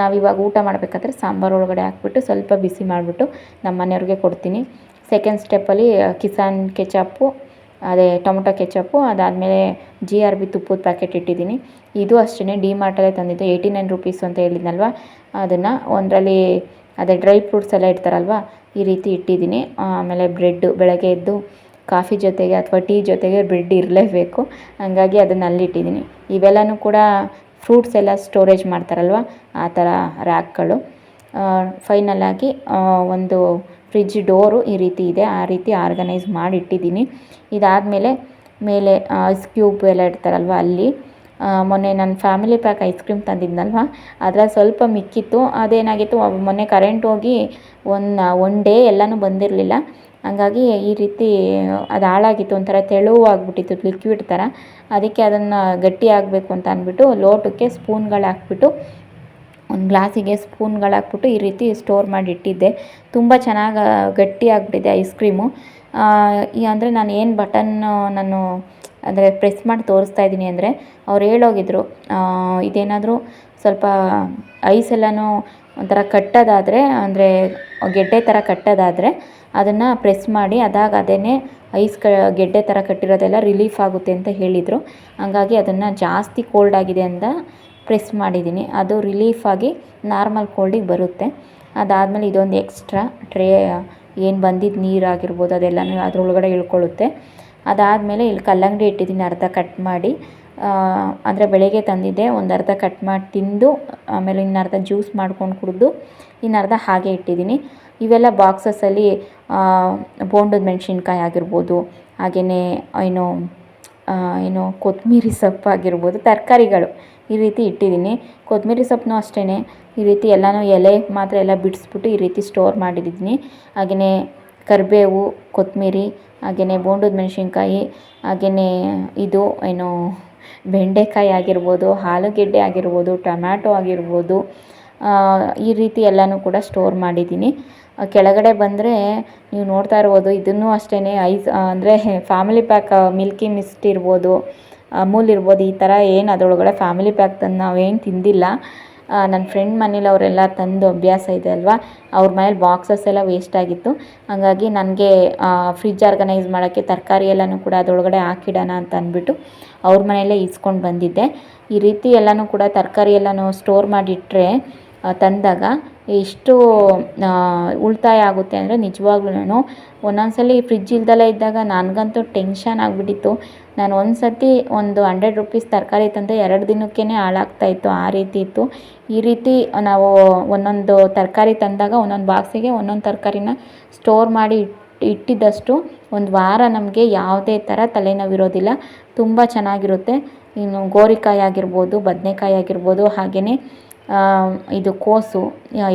ನಾವಿವಾಗ ಊಟ ಮಾಡಬೇಕಾದ್ರೆ ಸಾಂಬಾರು ಒಳಗಡೆ ಹಾಕ್ಬಿಟ್ಟು ಸ್ವಲ್ಪ ಬಿಸಿ ಮಾಡಿಬಿಟ್ಟು ನಮ್ಮ ಮನೆಯವ್ರಿಗೆ ಕೊಡ್ತೀನಿ. ಸೆಕೆಂಡ್ ಸ್ಟೆಪ್ಪಲ್ಲಿ ಕಿಸಾನ್ ಕೆಚಪ್ಪು, ಅದೇ ಟೊಮೊಟೊ ಕೆಚಪ್ಪು, ಅದಾದಮೇಲೆ ಜಿ ಆರ್ ಬಿ ತುಪ್ಪದ ಪ್ಯಾಕೆಟ್ ಇಟ್ಟಿದ್ದೀನಿ. ಇದು ಅಷ್ಟೇ ಡಿ ಮಾರ್ಟಲ್ಲೇ ತಂದಿದ್ದು ಏಯ್ಟಿ ನೈನ್ ರುಪೀಸ್ ಅಂತ ಹೇಳಿದ್ನಲ್ವ? ಅದನ್ನು ಒಂದರಲ್ಲಿ, ಅದೇ ಡ್ರೈ ಫ್ರೂಟ್ಸ್ ಎಲ್ಲ ಇಡ್ತಾರಲ್ವ, ಈ ರೀತಿ ಇಟ್ಟಿದ್ದೀನಿ. ಆಮೇಲೆ ಬ್ರೆಡ್ಡು ಬೆಳಗ್ಗೆ ಎದ್ದು ಕಾಫಿ ಜೊತೆಗೆ ಅಥವಾ ಟೀ ಜೊತೆಗೆ ಬ್ರೆಡ್ ಇರಲೇಬೇಕು. ಹಂಗಾಗಿ ಅದನ್ನು ಅಲ್ಲಿ ಇಟ್ಟಿದ್ದೀನಿ. ಇವೆಲ್ಲನೂ ಕೂಡ ಫ್ರೂಟ್ಸ್ ಎಲ್ಲ ಸ್ಟೋರೇಜ್ ಮಾಡ್ತಾರಲ್ವ, ಆ ಥರ ರ್ಯಾಕ್ಗಳು ಫೈನಲಾಗಿ ಒಂದು ಫ್ರಿಜ್ ಡೋರು ಈ ರೀತಿ ಇದೆ. ಆ ರೀತಿ ಆರ್ಗನೈಸ್ ಮಾಡಿ ಇಟ್ಟಿದ್ದೀನಿ ಇದಾದಮೇಲೆ ಮೇಲೆ ಐಸ್ ಕ್ಯೂಬ್ ಎಲ್ಲ ಇಡ್ತಾರಲ್ವ ಅಲ್ಲಿ. ಮೊನ್ನೆ ನನ್ನ ಫ್ಯಾಮಿಲಿ ಪ್ಯಾಕ್ ಐಸ್ ಕ್ರೀಮ್ ತಂದಿದ್ನಲ್ವ? ಅದರ ಸ್ವಲ್ಪ ಮಿಕ್ಕಿತ್ತು. ಅದೇನಾಗಿತ್ತು ಮೊನ್ನೆ ಕರೆಂಟ್ ಹೋಗಿ ಒನ್ ಒನ್ ಡೇ ಎಲ್ಲನೂ ಬಂದಿರಲಿಲ್ಲ. ಹಾಗಾಗಿ ಈ ರೀತಿ ಅದು ಹಾಳಾಗಿತ್ತು. ಒಂಥರ ತೆಳುವು ಆಗಿಬಿಟ್ಟಿತ್ತು, ಲಿಕ್ವಿಡ್ ಥರ. ಅದಕ್ಕೆ ಅದನ್ನು ಗಟ್ಟಿ ಆಗಬೇಕು ಅಂತ ಅಂದ್ಬಿಟ್ಟು ಲೋಟಕ್ಕೆ ಸ್ಪೂನ್ಗಳು ಹಾಕ್ಬಿಟ್ಟು ಒಂದು ಗ್ಲಾಸಿಗೆ ಸ್ಪೂನ್ಗಳು ಹಾಕ್ಬಿಟ್ಟು ಈ ರೀತಿ ಸ್ಟೋರ್ ಮಾಡಿ ಇಟ್ಟಿದ್ದೆ ತುಂಬ ಚೆನ್ನಾಗಿ ಗಟ್ಟಿ ಆಗಿಬಿಟ್ಟಿದೆ ಐಸ್ ಕ್ರೀಮು. ಈ ಅಂದರೆ ನಾನು ಏನು ಬಟನ್ ನಾನು ಅಂದರೆ ಪ್ರೆಸ್ ಮಾಡಿ ತೋರಿಸ್ತಾ ಇದ್ದೀನಿ ಅಂದರೆ ಅವ್ರು ಹೇಳೋಗಿದ್ರು ಇದೇನಾದರೂ ಸ್ವಲ್ಪ ಐಸ್ ಎಲ್ಲನೂ ಒಂಥರ ಕಟ್ಟೋದಾದರೆ, ಅಂದರೆ ಗೆಡ್ಡೆ ಥರ ಕಟ್ಟೋದಾದರೆ ಅದನ್ನು ಪ್ರೆಸ್ ಮಾಡಿ ಅದಾಗ ಅದೇ ಐಸ್ ಕ, ಗೆಡ್ಡೆ ಥರ ಕಟ್ಟಿರೋದೆಲ್ಲ ರಿಲೀಫ್ ಆಗುತ್ತೆ ಅಂತ ಹೇಳಿದರು. ಹಂಗಾಗಿ ಅದನ್ನು ಜಾಸ್ತಿ ಕೋಲ್ಡ್ ಆಗಿದೆ ಅಂತ ಪ್ರೆಸ್ ಮಾಡಿದ್ದೀನಿ. ಅದು ರಿಲೀಫ್ ಆಗಿ ನಾರ್ಮಲ್ ಕೋಲ್ಡಿಗೆ ಬರುತ್ತೆ. ಅದಾದಮೇಲೆ ಇದೊಂದು ಎಕ್ಸ್ಟ್ರಾ ಟ್ರೇ, ಏನು ಬಂದಿದ್ದು ನೀರಾಗಿರ್ಬೋದು ಅದೆಲ್ಲನೂ ಅದರೊಳಗಡೆ ಇಳ್ಕೊಳ್ಳುತ್ತೆ. ಅದಾದಮೇಲೆ ಇಲ್ಲಿ ಕಲ್ಲಂಗಡಿ ಇಟ್ಟಿದ್ದೀನಿ ಅರ್ಧ ಕಟ್ ಮಾಡಿ. ಅಂದರೆ ಬೆಳಗ್ಗೆ ತಂದಿದ್ದೆ, ಒಂದು ಅರ್ಧ ಕಟ್ ಮಾಡಿ ತಿಂದು, ಆಮೇಲೆ ಇನ್ನು ಅರ್ಧ ಜ್ಯೂಸ್ ಮಾಡ್ಕೊಂಡು ಕುಡಿದು ಇನ್ನು ಅರ್ಧ ಹಾಗೆ ಇಟ್ಟಿದ್ದೀನಿ. ಇವೆಲ್ಲ ಬಾಕ್ಸಸ್ಸಲ್ಲಿ ಬೋಂಡದ ಮೆಣಸಿನ್ಕಾಯಿ ಆಗಿರ್ಬೋದು ಹಾಗೆಯೇ ಏನು ಏನು ಕೊತ್ತಂಬರಿ ಸೊಪ್ಪು ಆಗಿರ್ಬೋದು, ತರಕಾರಿಗಳು. ಈ ರೀತಿ ಇಟ್ಟಿದ್ದೀನಿ. ಕೊತ್ತಂಬರಿ ಸೊಪ್ಪನ್ನೂ ಅಷ್ಟೇ ಈ ರೀತಿ ಎಲ್ಲನೂ ಎಲೆ ಮಾತ್ರ ಎಲ್ಲ ಬಿಡಿಸ್ಬಿಟ್ಟು ಈ ರೀತಿ ಸ್ಟೋರ್ ಮಾಡಿದ್ದೀನಿ. ಹಾಗೆಯೇ ಕರಿಬೇವು, ಕೊತ್ತಂಬರಿ, ಹಾಗೆಯೇ ಬೋಂಡದ ಮೆಣಸಿನ್ಕಾಯಿ, ಹಾಗೆಯೇ ಇದು ಏನು ಬೆಂಡೆಕಾಯಿ ಆಗಿರ್ಬೋದು, ಆಲೂಗೆಡ್ಡೆ ಆಗಿರ್ಬೋದು, ಟೊಮ್ಯಾಟೊ ಆಗಿರ್ಬೋದು ಈ ರೀತಿ ಎಲ್ಲನೂ ಕೂಡ ಸ್ಟೋರ್ ಮಾಡಿದ್ದೀನಿ. ಕೆಳಗಡೆ ಬಂದರೆ ನೀವು ನೋಡ್ತಾ ಇರ್ಬೋದು ಇದನ್ನು ಅಷ್ಟೇ ಐಸ್ ಅಂದರೆ ಫ್ಯಾಮಿಲಿ ಪ್ಯಾಕ್ ಮಿಲ್ಕಿ ಮಿಸ್ಟ್ ಇರ್ಬೋದು. ಅಮೂಲ್ ಇರ್ಬೋದು, ಈ ಥರ ಏನು ಅದರೊಳಗಡೆ ಫ್ಯಾಮಿಲಿ ಪ್ಯಾಕ್ ತಂದು ನಾವೇನು ತಿಂದಿಲ್ಲ. ನನ್ನ ಫ್ರೆಂಡ್ ಮನೇಲಿ ಅವರೆಲ್ಲ ತಂದು ಅಭ್ಯಾಸ ಇದೆ ಅಲ್ವಾ? ಅವ್ರ ಮನೇಲಿ ಬಾಕ್ಸಸ್ ಎಲ್ಲ ವೇಸ್ಟ್ ಆಗಿತ್ತು. ಹಾಗಾಗಿ ನನಗೆ ಫ್ರಿಜ್ ಆರ್ಗನೈಸ್ ಮಾಡೋಕ್ಕೆ ತರಕಾರಿ ಎಲ್ಲನೂ ಕೂಡ ಅದರೊಳಗಡೆ ಹಾಕಿಡೋಣ ಅಂತ ಅಂದ್ಬಿಟ್ಟು ಅವ್ರ ಮನೆಯಲ್ಲೇ ಇಸ್ಕೊಂಡು ಬಂದಿದ್ದೆ. ಈ ರೀತಿ ಎಲ್ಲನೂ ಕೂಡ ತರಕಾರಿ ಎಲ್ಲನೂ ಸ್ಟೋರ್ ಮಾಡಿಟ್ಟರೆ ತಂದಾಗ ಎಷ್ಟು ಉಳಿತಾಯ ಆಗುತ್ತೆ ಅಂದರೆ ನಿಜವಾಗ್ಲೂ ಒಂದೊಂದ್ಸಲಿ ಫ್ರಿಜ್ ಇಲ್ದಲೇ ಇದ್ದಾಗ ನನಗಂತೂ ಟೆನ್ಷನ್ ಆಗಿಬಿಟ್ಟಿತ್ತು. ನಾನು ಒಂದು ಸತಿ ಒಂದು ಹಂಡ್ರೆಡ್ ರುಪೀಸ್ ತರಕಾರಿ ತಂದೆ ಎರಡು ದಿನಕ್ಕೇ ಹಾಳಾಗ್ತಾ ಇತ್ತು, ಆ ರೀತಿ ಇತ್ತು. ಈ ರೀತಿ ನಾವು ಒಂದೊಂದು ತರಕಾರಿ ತಂದಾಗ ಒಂದೊಂದು ಬಾಕ್ಸಿಗೆ ಒಂದೊಂದು ತರಕಾರಿನ ಸ್ಟೋರ್ ಮಾಡಿ ಇಟ್ ಇಟ್ಟಿದ್ದಷ್ಟು ಒಂದು ವಾರ ನಮಗೆ ಯಾವುದೇ ಥರ ತಲೆನೋವಿರೋದಿಲ್ಲ ತುಂಬ ಚೆನ್ನಾಗಿರುತ್ತೆ. ಇನ್ನು ಗೋರಿಕಾಯಿ ಆಗಿರ್ಬೋದು, ಬದನೆಕಾಯಿ ಆಗಿರ್ಬೋದು ಹಾಗೆಯೇ ಇದು ಕೋಸು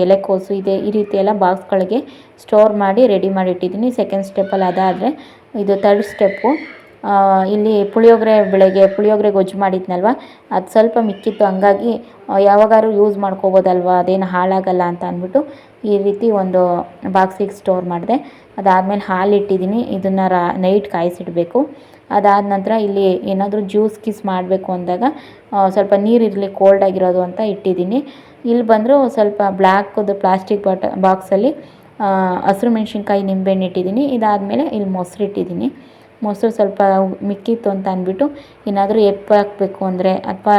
ಎಲೆಕೋಸು ಇದೆ. ಈ ರೀತಿ ಎಲ್ಲ ಬಾಕ್ಸ್ಗಳಿಗೆ ಸ್ಟೋರ್ ಮಾಡಿ ರೆಡಿ ಮಾಡಿ ಇಟ್ಟಿದ್ದೀನಿ. ಸೆಕೆಂಡ್ ಸ್ಟೆಪ್ಪಲ್ಲಿ ಅದಾದರೆ ಇದು ತರ್ಡ್ ಸ್ಟೆಪ್ಪು ಇಲ್ಲಿ ಪುಳಿಯೋಗರೆ ಬೆಳಗ್ಗೆ ಪುಳಿಯೋಗರೆ ಗೊಜ್ಜು ಮಾಡಿದ್ನಲ್ವ? ಅದು ಸ್ವಲ್ಪ ಮಿಕ್ಕಿತ್ತು ಹಂಗಾಗಿ ಯಾವಾಗಾದ್ರೂ ಯೂಸ್ ಮಾಡ್ಕೋಬೋದಲ್ವ? ಅದೇನು ಹಾಳಾಗಲ್ಲ ಅಂತ ಅಂದ್ಬಿಟ್ಟು ಈ ರೀತಿ ಒಂದು ಬಾಕ್ಸಿಗೆ ಸ್ಟೋರ್ ಮಾಡಿದೆ. ಅದಾದಮೇಲೆ ಹಾಲು ಇಟ್ಟಿದ್ದೀನಿ ಇದನ್ನು ರಾ ನೈಟ್ ಕಾಯಿಸಿಡಬೇಕು. ಅದಾದ ನಂತರ ಇಲ್ಲಿ ಏನಾದರೂ ಜ್ಯೂಸ್ ಕಿಸ್ ಮಾಡಬೇಕು ಅಂದಾಗ ಸ್ವಲ್ಪ ನೀರು ಇರಲಿ ಕೋಲ್ಡ್ ಆಗಿರೋದು ಅಂತ ಇಟ್ಟಿದ್ದೀನಿ. ಇಲ್ಲಿ ಬಂದರೂ ಸ್ವಲ್ಪ ಬ್ಲ್ಯಾಕದು ಪ್ಲಾಸ್ಟಿಕ್ ಬಾಟ ಬಾಕ್ಸಲ್ಲಿ ಹಸಿರು ಮೆಣಸಿನ್ಕಾಯಿ ನಿಂಬೆಹಣ್ಣು ಇಟ್ಟಿದ್ದೀನಿ. ಇದಾದಮೇಲೆ ಇಲ್ಲಿ ಮೊಸರು ಇಟ್ಟಿದ್ದೀನಿ. ಮೊಸರು ಸ್ವಲ್ಪ ಮಿಕ್ಕಿತ್ತು ಅಂತ ಅಂದ್ಬಿಟ್ಟು ಏನಾದರೂ ಎಪ್ಪು ಹಾಕಬೇಕು ಅಂದರೆ, ಅಥವಾ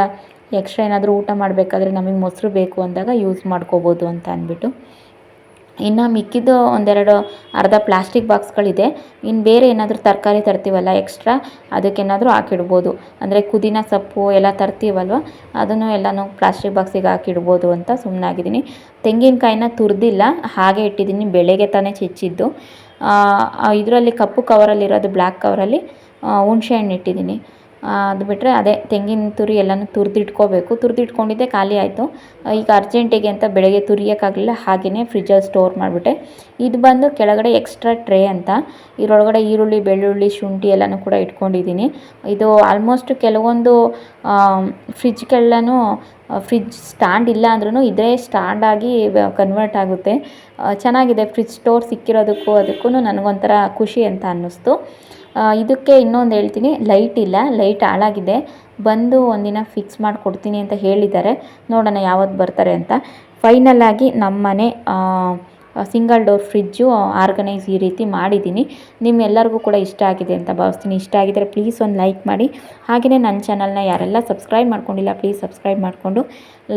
ಎಕ್ಸ್ಟ್ರಾ ಏನಾದರೂ ಊಟ ಮಾಡಬೇಕಾದ್ರೆ ನಮಗೆ ಮೊಸರು ಬೇಕು ಅಂದಾಗ ಯೂಸ್ ಮಾಡ್ಕೋಬೋದು ಅಂತ ಅಂದ್ಬಿಟ್ಟು. ಇನ್ನು ಮಿಕ್ಕಿದ್ದು ಒಂದೆರಡು ಅರ್ಧ ಪ್ಲಾಸ್ಟಿಕ್ ಬಾಕ್ಸ್ಗಳಿದೆ ಇನ್ನು ಬೇರೆ ಏನಾದರೂ ತರಕಾರಿ ತರ್ತೀವಲ್ಲ ಎಕ್ಸ್ಟ್ರಾ ಅದಕ್ಕೇನಾದರೂ ಹಾಕಿಡ್ಬೋದು. ಅಂದರೆ ಪುದೀನ ಸೊಪ್ಪು ಎಲ್ಲ ತರ್ತೀವಲ್ವ, ಅದನ್ನು ಎಲ್ಲನೂ ಪ್ಲಾಸ್ಟಿಕ್ ಬಾಕ್ಸಿಗೆ ಹಾಕಿಡ್ಬೋದು ಅಂತ ಸುಮ್ಮನಾಗಿದ್ದೀನಿ ತೆಂಗಿನಕಾಯಿನ ತುರಿದಿಲ್ಲ, ಹಾಗೆ ಇಟ್ಟಿದ್ದೀನಿ ಬೆಳಗ್ಗೆ ತಾನೇ ಚಿಚ್ಚಿದ್ದು. ಇದರಲ್ಲಿ ಕಪ್ಪು ಕವರಲ್ಲಿರೋದು ಬ್ಲ್ಯಾಕ್ ಕವರಲ್ಲಿ ಹುಣಸೆ ಹಣ್ಣು ಇಟ್ಟಿದ್ದೀನಿ. ಅದು ಬಿಟ್ಟರೆ ಅದೇ ತೆಂಗಿನ ತುರಿ ಎಲ್ಲನೂ ತುರಿದಿಟ್ಕೋಬೇಕು. ತುರಿದಿಟ್ಕೊಂಡಿದ್ದೆ, ಖಾಲಿ ಆಯಿತು. ಈಗ ಅರ್ಜೆಂಟಿಗೆ ಅಂತ ಬೆಳಗ್ಗೆ ತುರಿಯೋಕ್ಕಾಗಲಿಲ್ಲ ಹಾಗೆಯೇ ಫ್ರಿಜ್ಜಲ್ಲಿ ಸ್ಟೋರ್ ಮಾಡಿಬಿಟ್ಟೆ. ಇದು ಬಂದು ಕೆಳಗಡೆ ಎಕ್ಸ್ಟ್ರಾ ಟ್ರೇ ಅಂತ, ಇದರೊಳಗಡೆ ಈರುಳ್ಳಿ, ಬೆಳ್ಳುಳ್ಳಿ, ಶುಂಠಿ ಎಲ್ಲನೂ ಕೂಡ ಇಟ್ಕೊಂಡಿದ್ದೀನಿ. ಇದು ಆಲ್ಮೋಸ್ಟ್ ಕೆಲವೊಂದು ಫ್ರಿಜ್ಗೆಲ್ಲನೂ ಫ್ರಿಜ್ ಸ್ಟ್ಯಾಂಡ್ ಇಲ್ಲ ಅಂದ್ರೂ ಇದೇ ಸ್ಟ್ಯಾಂಡಾಗಿ ಕನ್ವರ್ಟ್ ಆಗುತ್ತೆ. ಚೆನ್ನಾಗಿದೆ, ಫ್ರಿಜ್ ಸ್ಟೋರ್ ಸಿಕ್ಕಿರೋದಕ್ಕೂ ಅದಕ್ಕೂ ನನಗೊಂಥರ ಖುಷಿ ಅಂತ ಅನ್ನಿಸ್ತು. ಇದಕ್ಕೆ ಇನ್ನೊಂದು ಹೇಳ್ತೀನಿ. ಲೈಟ್ ಇಲ್ಲ. ಲೈಟ್ ಹಾಳಾಗಿದೆ ಬಂದು ಒಂದಿನ ಫಿಕ್ಸ್ ಮಾಡಿಕೊಡ್ತೀನಿ ಅಂತ ಹೇಳಿದ್ದಾರೆ. ನೋಡೋಣ ಯಾವತ್ತು ಬರ್ತಾರೆ ಅಂತ. ಫೈನಲ್ ಆಗಿ ನಮ್ಮನೆ ಸಿಂಗಲ್ ಡೋರ್ ಫ್ರಿಜ್ಜು ಆರ್ಗನೈಸ್ ಈ ರೀತಿ ಮಾಡಿದ್ದೀನಿ. ನಿಮ್ಮೆಲ್ಲರಿಗೂ ಕೂಡ ಇಷ್ಟ ಆಗಿದೆ ಅಂತ ಭಾವಿಸ್ತೀನಿ. ಇಷ್ಟ ಆಗಿದ್ದರೆ ಪ್ಲೀಸ್ ಒಂದು ಲೈಕ್ ಮಾಡಿ. ಹಾಗೆಯೇ ನನ್ನ ಚಾನಲ್ನ ಯಾರೆಲ್ಲ ಸಬ್ಸ್ಕ್ರೈಬ್ ಮಾಡ್ಕೊಂಡಿಲ್ಲ ಪ್ಲೀಸ್ ಸಬ್ಸ್ಕ್ರೈಬ್ ಮಾಡಿಕೊಂಡು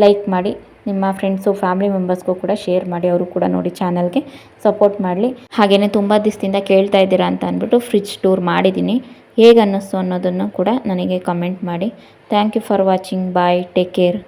ಲೈಕ್ ಮಾಡಿ. ನಿಮ್ಮ ಫ್ರೆಂಡ್ಸು ಫ್ಯಾಮಿಲಿ ಮೆಂಬರ್ಸ್ಗೂ ಕೂಡ ಶೇರ್ ಮಾಡಿ, ಅವರು ಕೂಡ ನೋಡಿ ಚಾನಲ್ಗೆ ಸಪೋರ್ಟ್ ಮಾಡಲಿ. ಹಾಗೆಯೇ ತುಂಬ ದಿವಸದಿಂದ ಕೇಳ್ತಾ ಇದ್ದೀರಾ ಅಂತ ಅಂದ್ಬಿಟ್ಟು ಫ್ರಿಜ್ ಟೂರ್ ಮಾಡಿದ್ದೀನಿ. ಹೇಗೆ ಅನ್ನಿಸ್ತು ಅನ್ನೋದನ್ನು ಕೂಡ ನನಗೆ ಕಮೆಂಟ್ ಮಾಡಿ. Thank you for watching bye take care